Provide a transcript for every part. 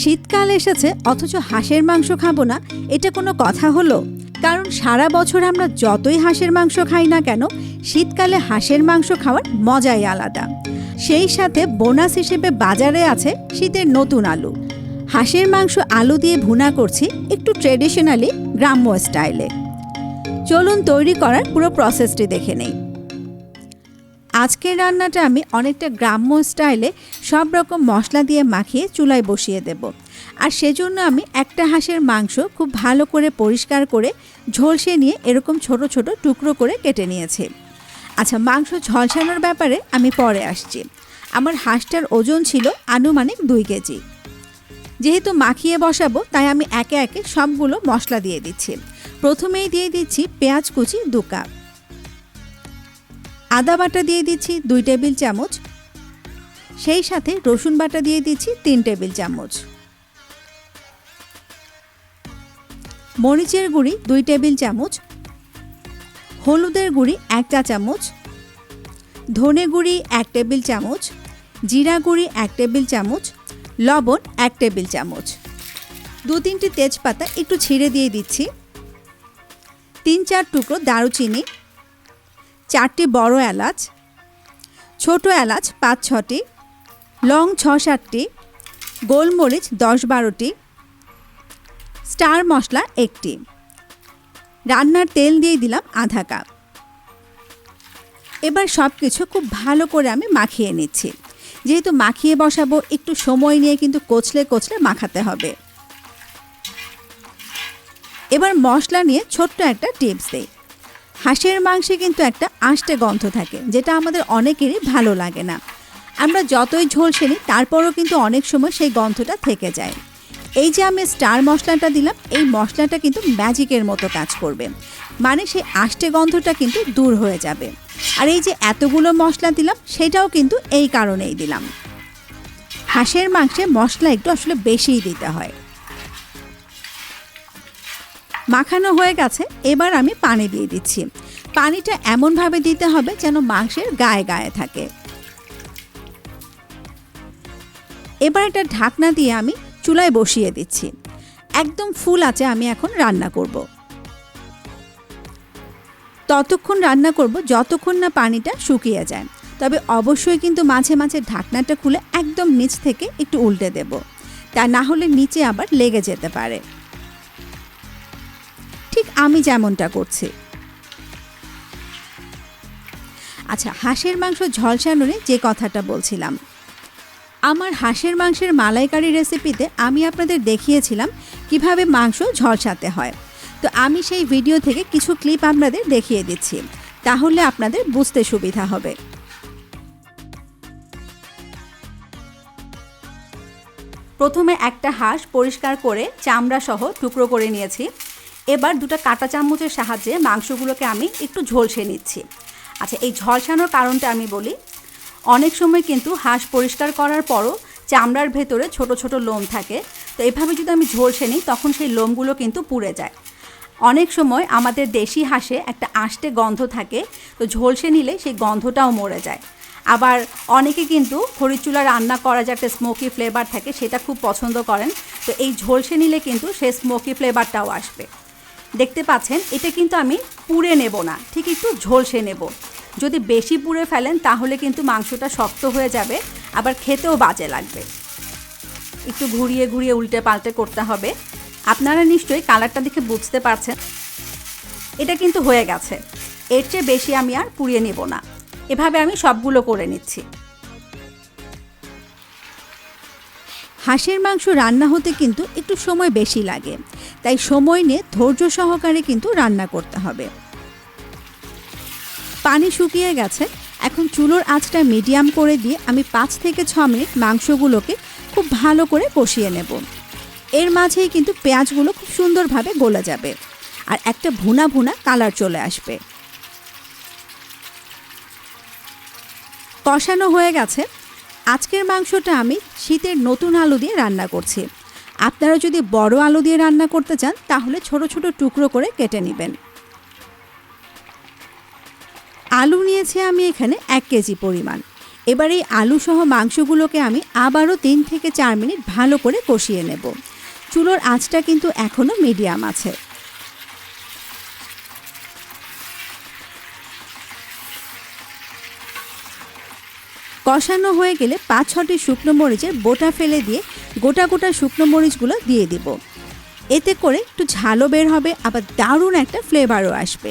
শীতকাল এসেছে, অথচ হাঁসের মাংস খাব না, এটা কোনো কথা হলো? কারণ সারা বছর আমরা যতই হাঁসের মাংস খাই না কেন, শীতকালে হাঁসের মাংস খাওয়ার মজাই আলাদা। সেই সাথে বোনাস হিসেবে বাজারে আছে শীতের নতুন আলু। হাঁসের মাংস আলু দিয়ে ভুনা করছি একটু ট্রেডিশনালি গ্রাম্য স্টাইলে চলুন তৈরি করার পুরো প্রসেসটি দেখে নেই। আজকের রান্নাটা আমি অনেকটা গ্রাম্য স্টাইলে সব রকম মশলা দিয়ে মাখিয়ে চুলায় বসিয়ে দেব। আর সেজন্য আমি একটা হাঁসের মাংস খুব ভালো করে পরিষ্কার করে ঝলসে নিয়ে এরকম ছোট ছোট টুকরো করে কেটে নিয়েছি। আচ্ছা মাংস ঝলসানোর ব্যাপারে আমি পরে আসছি। আমার হাঁসটার ওজন ছিল আনুমানিক দুই কেজি। যেহেতু মাখিয়ে বসাবো, তাই আমি একে একে সবগুলো মশলা দিয়ে দিচ্ছি। প্রথমেই দিয়ে দিচ্ছি পেঁয়াজ কুচি দু কাপ। আদা বাটা দিয়ে দিচ্ছি দুই টেবিল চামচ। সেই সাথে রসুন বাটা দিয়ে দিচ্ছি তিন টেবিল চামচ। মরিচের গুঁড়ি দুই টেবিল চামচ। হলুদের গুঁড়ি এক চা চামচ। ধনে গুঁড়ি এক টেবিল চামচ। জিরা গুঁড়ি এক টেবিল চামচ। লবণ এক টেবিল চামচ। দু তিনটি তেজপাতা একটু ছিঁড়ে দিয়ে দিচ্ছি। তিন চার টুকরো দারুচিনি চারটি বড় এলাচ, ছোট এলাচ পাঁচ, ছটি, লং ছ, সাতটি, গোলমরিচ দশ, বারোটি, স্টার মশলা একটি। রান্নার তেল দিয়ে দিলাম আধা কাপ। এবার সব কিছু খুব ভালো করে আমি মাখিয়ে নিচ্ছি। যেহেতু মাখিয়ে বসাবো, একটু সময় নিয়ে কিন্তু কচলে কচলে মাখাতে হবে। এবার মশলা নিয়ে ছোট্ট একটা টিপস দেই। হাঁসের মাংসে কিন্তু একটা আষ্টে গন্ধ থাকে, যেটা আমাদের অনেকেরই ভালো লাগে না। আমরা যতই ঝোলসে নিই, তারপরও কিন্তু অনেক সময় সেই গন্ধটা থেকে যায়। এই যে আমি স্টার মশলাটা দিলাম, এই মশলাটা কিন্তু ম্যাজিকের মতো কাজ করবে। মানে সেই আষ্টে গন্ধটা কিন্তু দূর হয়ে যাবে। আর এই যে এতগুলো মশলা দিলাম, সেটাও কিন্তু এই কারণেই দিলাম। হাঁসের মাংসে মশলা একটু আসলে বেশিই দিতে হয়। মাখানো হয়ে গেছে, এবার আমি পানি দিয়ে দিচ্ছি। পানিটা এমনভাবে দিতে হবে যেন মাংসের গায়ে গায়ে থাকে। এবার একটা ঢাকনা দিয়ে আমি চুলায় বসিয়ে দিচ্ছি। একদম ফুল আছে, আমি এখন রান্না করব। ততক্ষণ রান্না করব যতক্ষণ না পানিটা শুকিয়ে যায়। তবে অবশ্যই কিন্তু মাঝে মাঝে ঢাকনাটা খুলে একদম নিচ থেকে একটু উল্টে দেব। তা না হলে নিচে আবার লেগে যেতে পারে। ঠিক আমি যেমনটা করছি। আচ্ছা হাঁসের মাংস ঝলসানোরে যে কথাটা বলছিলাম। আমার হাঁসের মাংসের মালাইকারি রেসিপিতে আমি আপনাদের দেখিয়েছিলাম কীভাবে মাংস ঝলসাতে হয়। তো আমি সেই ভিডিও থেকে কিছু ক্লিপ আপনাদের দেখিয়ে দিচ্ছি। তাহলে আপনাদের বুঝতে সুবিধা হবে। প্রথমে একটা হাঁস পরিষ্কার করে চামড়া সহ টুকরো করে নিয়েছি। এবার দুটো কাঁটা চামচের সাহায্যে মাংসগুলোকে আমি একটু ঝলসে নিচ্ছি। আচ্ছা এই ঝলসানোর কারণটা আমি বলি। অনেক সময় কিন্তু হাঁস পরিষ্কার করার পরও চামড়ার ভেতরে ছোট ছোট লোম থাকে। তো এভাবে যদি আমি ঝলসে নিই, তখন সেই লোমগুলো কিন্তু পুড়ে যায়। অনেক সময় আমাদের দেশি হাঁসে একটা আষ্টে গন্ধ থাকে, তো ঝলসে নিলে সেই গন্ধটাও মরে যায়। আবার অনেকে কিন্তু খড়ির চুলা রান্না করা যে একটা স্মোকি ফ্লেভার থাকে, সেটা খুব পছন্দ করেন। তো এই ঝলসে নিলে কিন্তু সেই স্মোকি ফ্লেভারটাও আসবে। দেখতে পাচ্ছেন, এটা কিন্তু আমি পুড়ে নেব না, ঠিক একটু ঝলসে নেব। যদি বেশি পুড়ে ফেলেন, তাহলে কিন্তু মাংসটা শক্ত হয়ে যাবে, আবার খেতেও বাজে লাগবে। একটু ঘুরিয়ে ঘুরিয়ে উল্টে পাল্টে করতে হবে। আপনারা নিশ্চয়ই কালারটা দেখে বুঝতে পারছেন। এটা কিন্তু হয়ে গেছে। এর চেয়ে বেশি আমি আর পুড়িয়ে নেব না। এভাবে আমি সবগুলো করে নিচ্ছি। হাঁসের মাংস রান্না হতে কিন্তু একটু সময় বেশি লাগে। তাই সময় নিয়ে ধৈর্য সহকারে কিন্তু রান্না করতে হবে। পানি শুকিয়ে গেছে। এখন চুলোর আঁচটা মিডিয়াম করে দিয়ে আমি পাঁচ থেকে ছ মিনিট মাংসগুলোকে খুব ভালো করে কষিয়ে নেব। এর মাঝেই কিন্তু পেঁয়াজগুলো খুব সুন্দরভাবে গলে যাবে আর একটা ভুনা ভুনা কালার চলে আসবে। কষানো হয়ে গেছে। আজকের মাংসটা আমি শীতের নতুন আলু দিয়ে রান্না করছি। আপনারা যদি বড় আলু দিয়ে রান্না করতে চান, তাহলে ছোট ছোট টুকরো করে কেটে নেবেন। আলু নিয়েছি আমি এখানে এক কেজি পরিমাণ। এবার এই আলু সহ মাংসগুলোকে আমি আবারও তিন থেকে চার মিনিট ভালো করে কষিয়ে নেব। চুলোর আঁচটা কিন্তু এখনও মিডিয়াম আছে। কষানো হয়ে গেলে পাঁচ ছটি শুকনো মরিচের বোটা ফেলে দিয়ে গোটা গোটা শুকনো মরিচগুলো দিয়ে দিব। এতে করে একটু ঝালও বের হবে, আবার দারুণ একটা ফ্লেভারও আসবে।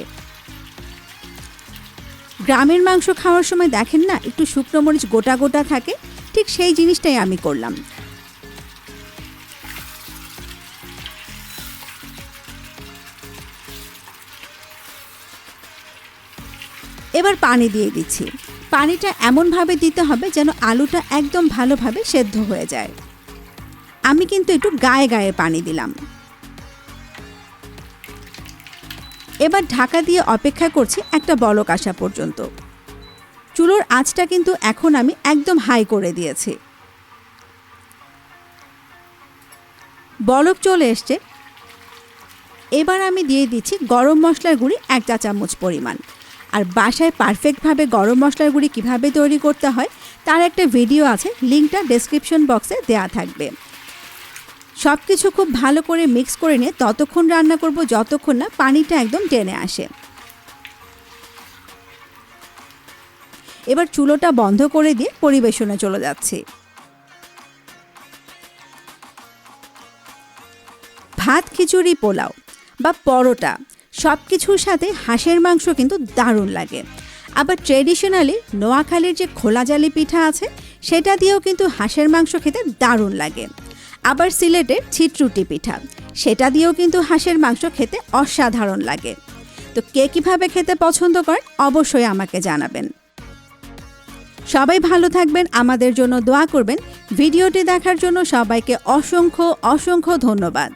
গ্রামের মাংস খাওয়ার সময় দেখেন না, একটু শুকনো মরিচ গোটা গোটা থাকে, ঠিক সেই জিনিসটাই আমি করলাম। এবার পানি দিয়ে দিচ্ছি। পানিটা এমনভাবে দিতে হবে যেন আলুটা একদম ভালোভাবে সেদ্ধ হয়ে যায়। আমি কিন্তু একটু গায়ে গায়ে পানি দিলাম। এবার ঢাকা দিয়ে অপেক্ষা করছি একটা বলক আসা পর্যন্ত। চুলোর আঁচটা কিন্তু এখন আমি একদম হাই করে দিয়েছি। বলক চলে এসছে। এবার আমি দিয়ে দিচ্ছি গরম মশলার গুঁড়ি এক চা চামচ পরিমাণ। আর বাসায় পারফেক্টভাবে গরম মশলার গুঁড়ি কীভাবে তৈরি করতে হয়, তার একটা ভিডিও আছে লিঙ্কটা ডেসক্রিপশন বক্সে দেওয়া থাকবে। সব কিছু খুব ভালো করে মিক্স করে নিয়ে ততক্ষণ রান্না করব, যতক্ষণ না পানিটা একদম টেনে আসে। এবার চুলোটা বন্ধ করে দিয়ে পরিবেশনে চলে যাচ্ছি। ভাত, খিচুড়ি, পোলাও বা পরোটা সব কিছুর সাথে হাঁসের মাংস কিন্তু দারুণ লাগে। আবার ট্রেডিশনালি নোয়াখালীর যে খোলা জালি পিঠা আছে, সেটা দিয়েও কিন্তু হাঁসের মাংস খেতে দারুণ লাগে। আবার সিলেটের ছিটরুটি পিঠা, সেটা দিয়েও কিন্তু হাঁসের মাংস খেতে অসাধারণ লাগে। তো কে কীভাবে খেতে পছন্দ করেন অবশ্যই আমাকে জানাবেন। সবাই ভালো থাকবেন, আমাদের জন্য দোয়া করবেন। ভিডিওটি দেখার জন্য সবাইকে অসংখ্য অসংখ্য ধন্যবাদ।